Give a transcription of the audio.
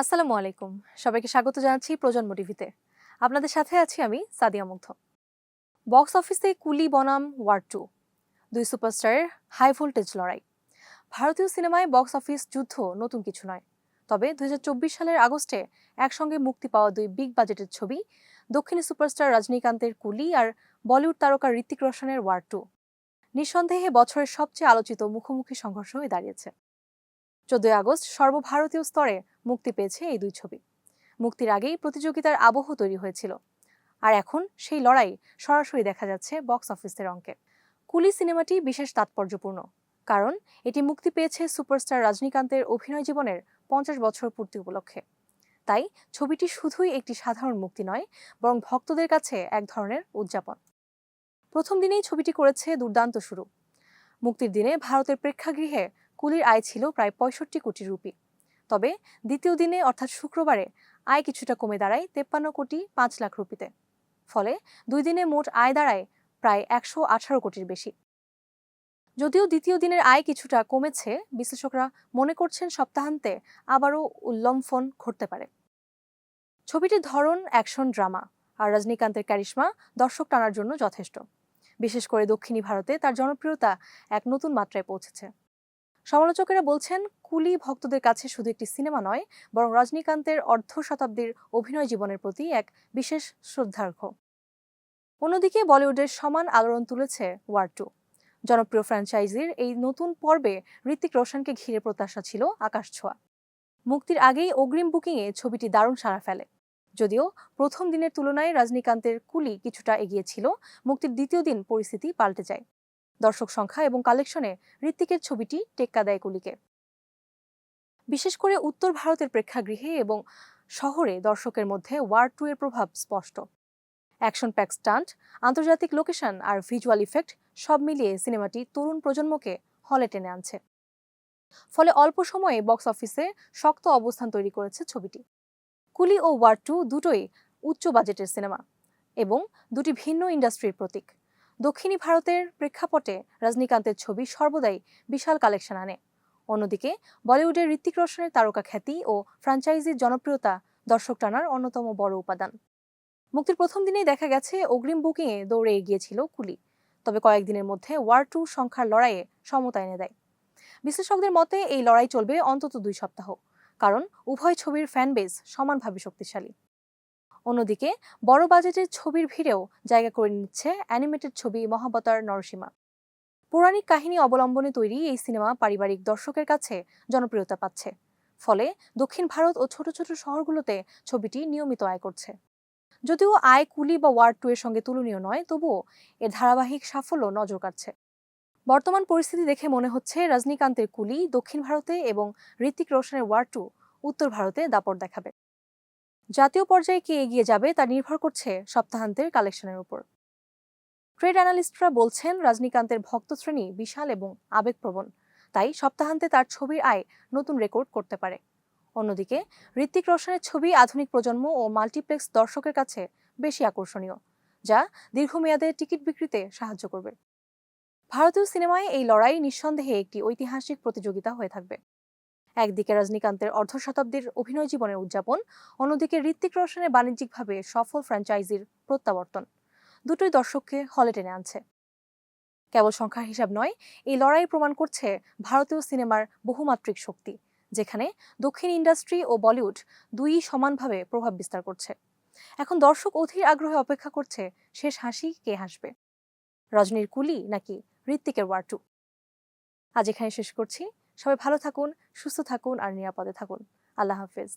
আসসালামু আলাইকুম। সবাইকে স্বাগত জানাচ্ছি প্রজন্ম টিভিতে। আপনাদের সাথে আছি আমি সাদিয়া মুগ্ধ। বক্স অফিসে কুলি বনাম ওয়ার টু, দুই সুপারস্টারের হাই ভোল্টেজ লড়াই। ভারতীয় সিনেমায় বক্স অফিস যুদ্ধ নতুন কিছু নয়। তবে দুই হাজার চব্বিশ সালের আগস্টে একসঙ্গে মুক্তি পাওয়া দুই বিগ বাজেটের ছবি, দক্ষিণী সুপারস্টার রজনীকান্তের কুলি আর বলিউড তারকা ঋত্বিক রোশনের ওয়ার টু। নিঃসন্দেহে বছরের সবচেয়ে আলোচিত মুখোমুখি সংঘর্ষ হয়ে দাঁড়িয়েছে। চোদ্দই আগস্ট সর্বভারতীয় স্তরে মুক্তি পেয়েছে এই দুই ছবি। মুক্তির আগেই প্রতিযোগিতার আবহ তৈরি হয়েছিল। আর এখন সেই লড়াই সরাসরি দেখা যাচ্ছে বক্স অফিসের অঙ্কে। কুলি সিনেমাটি বিশেষ তাৎপর্যপূর্ণ, কারণ এটি মুক্তি পেয়েছে সুপারস্টার রজনীকান্তের অভিনয় জীবনের পঞ্চাশ বছর পূর্তি উপলক্ষে। তাই ছবিটি শুধুই একটি সাধারণ মুক্তি নয়, বরং ভক্তদের কাছে এক ধরনের উদযাপন। প্রথম দিনেই ছবিটি করেছে দুর্দান্ত শুরু। মুক্তির দিনে ভারতের প্রেক্ষাগৃহে কুলির আয় ছিল প্রায় পঁয়ষট্টি কোটি রুপি। তবে দ্বিতীয় দিনে, অর্থাৎ শুক্রবারে, আয় কিছুটা কমে দাঁড়ায় তেপ্পান্ন কোটি পাঁচ লাখ রুপিতে। ফলে দুই দিনে মোট আয় দাঁড়ায় প্রায় একশো আঠারো কোটির বেশি। যদিও দ্বিতীয় দিনের আয় কিছুটা কমেছে, বিশ্লেষকরা মনে করছেন সপ্তাহান্তে আবারও উল্লম্ফন ঘটতে পারে। ছবিটির ধরন অ্যাকশন ড্রামা, আর রজনীকান্তের ক্যারিশমা দর্শক টানার জন্য যথেষ্ট। বিশেষ করে দক্ষিণী ভারতে তার জনপ্রিয়তা এক নতুন মাত্রায় পৌঁছেছে। সমালোচকেরা বলছেন, কুলি ভক্তদের কাছে শুধু একটি সিনেমা নয়, বরং রজনীকান্তের অর্ধ শতাব্দীর অভিনয় জীবনের প্রতি এক বিশেষ শ্রদ্ধার্ঘ। অন্যদিকে বলিউডের সমান আলোড়ন তুলেছে ওয়ার টু জনপ্রিয় ফ্র্যাঞ্চাইজির এই নতুন পর্বে ঋত্বিক রোশনকে ঘিরে প্রত্যাশা ছিল আকাশ ছোঁয়া। মুক্তির আগেই অগ্রিম বুকিংয়ে ছবিটি দারুণ সাড়া ফেলে। যদিও প্রথম দিনের তুলনায় রজনীকান্তের কুলি কিছুটা এগিয়েছিল মুক্তির দ্বিতীয় দিন পরিস্থিতি পাল্টে যায়। দর্শক সংখ্যা এবং কালেকশনে ঋত্বিকের ছবিটি টেক্কা দেয় কুলিকে। বিশেষ করে উত্তর ভারতের প্রেক্ষাগৃহে এবং শহরে দর্শকের মধ্যে ওয়ার টু এর প্রভাব স্পষ্ট। অ্যাকশন প্যাক স্টান্ট, আন্তর্জাতিক লোকেশন আর ভিজুয়াল ইফেক্ট সব মিলিয়ে সিনেমাটি তরুণ প্রজন্মকে হলে টেনে আনছে। ফলে অল্প সময়ে বক্স অফিসে শক্ত অবস্থান তৈরি করেছে ছবিটি। কুলি ও ওয়ার টু দুটোই উচ্চ বাজেটের সিনেমা এবং দুটি ভিন্ন ইন্ডাস্ট্রির প্রতীক। দক্ষিণী ভারতের প্রেক্ষাপটে রজনীকান্তের ছবি সর্বদাই বিশাল কালেকশন আনে। অন্যদিকে, বলিউডের ঋত্বিক রোশনের তারকা খ্যাতি ও ফ্র্যাঞ্চাইজির জনপ্রিয়তা দর্শক টানার অন্যতম বড় উপাদান। মুক্তির প্রথম দিনেই দেখা গেছে, অগ্রিম বুকিংয়ে দৌড়ে এগিয়েছিল কুলি। তবে কয়েকদিনের মধ্যে ওয়ার টু সংখ্যার লড়াইয়ে সমতা এনে দেয়। বিশ্লেষকদের মতে, এই লড়াই চলবে অন্তত দুই সপ্তাহ। কারণ, উভয় ছবির ফ্যান বেস সমানভাবে শক্তিশালী। অন্যদিকে বড় বাজেটের ছবির ভিড়েও জায়গা করে নিচ্ছে অ্যানিমেটেড ছবি মহাবতার নরসীমা। পৌরাণিক কাহিনী অবলম্বনে তৈরি এই সিনেমা পারিবারিক দর্শকের কাছে জনপ্রিয়তা পাচ্ছে। ফলে দক্ষিণ ভারত ও ছোট ছোট শহরগুলোতে ছবিটি নিয়মিত আয় করছে। যদিও আয় কুলি বা ওয়ার্ড টু এর সঙ্গে তুলনীয় নয়, তবুও এর ধারাবাহিক সাফল্য নজর কাটছে বর্তমান পরিস্থিতি দেখে মনে হচ্ছে রজনীকান্তের কুলি দক্ষিণ ভারতে এবং ঋত্বিক রোশনের ওয়ার টু উত্তর ভারতে দাপট দেখাবে। জাতীয় পর্যায়ে কে এগিয়ে যাবে তা নির্ভর করছে সপ্তাহান্তের কালেকশনের উপর। ট্রেড অ্যানালিস্টরা বলছেন, রজনীকান্তের ভক্ত শ্রেণি বিশাল এবং আবেগপ্রবণ। তাই সপ্তাহান্তে তার ছবির আয় নতুন রেকর্ড করতে পারে। অন্যদিকে ঋত্বিক রোশনের ছবি আধুনিক প্রজন্ম ও মাল্টিপ্লেক্স দর্শকের কাছে বেশি আকর্ষণীয়, যা দীর্ঘমেয়াদে টিকিট বিক্রিতে সাহায্য করবে। ভারতীয় সিনেমায় এই লড়াই নিঃসন্দেহে একটি ঐতিহাসিক প্রতিযোগিতা হয়ে থাকবে। একদিকে রজনীকান্তের অর্ধ শতাব্দীর অভিনয় জীবনের উদযাপন, অন্যদিকে ঋত্বিক রোশনের বাণিজ্যিকভাবে সফল ফ্র্যাঞ্চাইজির প্রত্যাবর্তন। দুটোই দর্শককে হলে টেনে আনছে। কেবল সংখ্যার হিসাব নয়, এই লড়াই প্রমাণ করছে ভারতীয় সিনেমার বহুমাত্রিক শক্তি, যেখানে দক্ষিণ ইন্ডাস্ট্রি ও বলিউড দুই সমানভাবে প্রভাব বিস্তার করছে। এখন দর্শক অধীর আগ্রহে অপেক্ষা করছে, শেষ হাসি কে হাসবে? রজনীর কুলি নাকি ঋত্বিকের ওয়ার টু আজ এখানে শেষ করছি। সবাই ভালো থাকুন সুস্থ থাকুন আর নিরাপদে থাকুন। আল্লাহ হাফেজ।